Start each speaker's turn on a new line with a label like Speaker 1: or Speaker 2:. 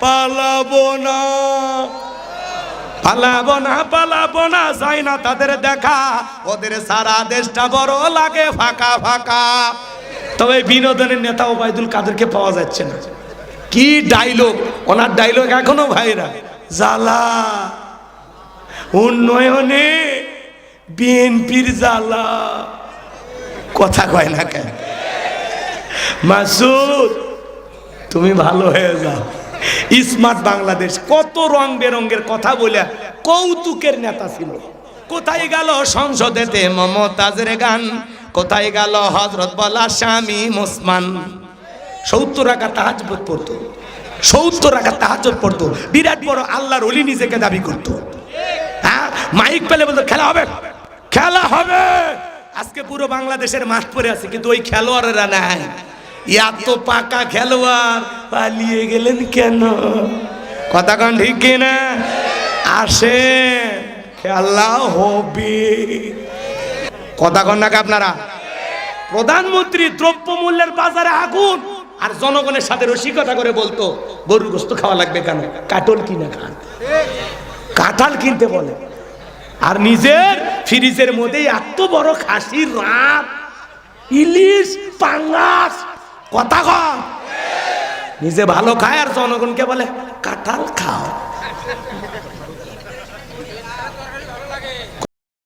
Speaker 1: পালাবো না। পালাবো না পালাবো না, যাই না তাদের দেখা। ওদের সারা দেশটা বড় লাগে, ফাঁকা ফাঁকা। তবে বিনোদনের নেতা ওবায়দুল কাদেরকে পাওয়া যাচ্ছে না। কি ডাইলগ ওনার ডাইলগ এখনও ভাইরা জ্বালা। উন্নয়নে বিএনপির জ্বালা। কথা কয় না কেন? মাসুদ, তুমি ভালো হয়ে যাও। স্মার্ট বাংলাদেশ। কত রং বেরঙ্গের কথা বলে কৌতুকের নেতা ছিল। কোথায় গেল সংসদেতে মমতাজের গান? কোথায় গেল হজরত বলা স্বামী মুসমান সত্তর টাকা তাহাজ পড়তো। সত্তর টাকা তাহাজ পড়তো। বিরাট বড় আল্লাহর অলি নিজেকে দাবি করতো। হ্যাঁ? মাইক পেলে বলতো, খেলা হবে। খেলা হবে। আজকে পুরো বাংলাদেশের মাঠ পরে আছে, কিন্তু ওই খেলোয়াড়েরা নাই। এত পাকা খেলোয়াড়। পালিয়ে গেলেন কেন? কথা কন ঠিক কিনা? আসে খেলা হবে। কথা কন নাকি আপনারা? প্রধানমন্ত্রী দ্রব্য মূল্যের বাজারে আগুন। আর জনগণের সাথে রসিকতা করে বলতো, গরুর গোস্ত খাওয়া লাগবে কেন? কাটল কিনে খান? কাঁঠাল কিনতে বলে। আর নিজের ফ্রিজের মধ্যে এত বড় খাসির রাত। ইলিশ, পাঙ্গাস। কথা কম নিজে ভালো খায় আর জনগণকে বলে কাঁঠাল খাও।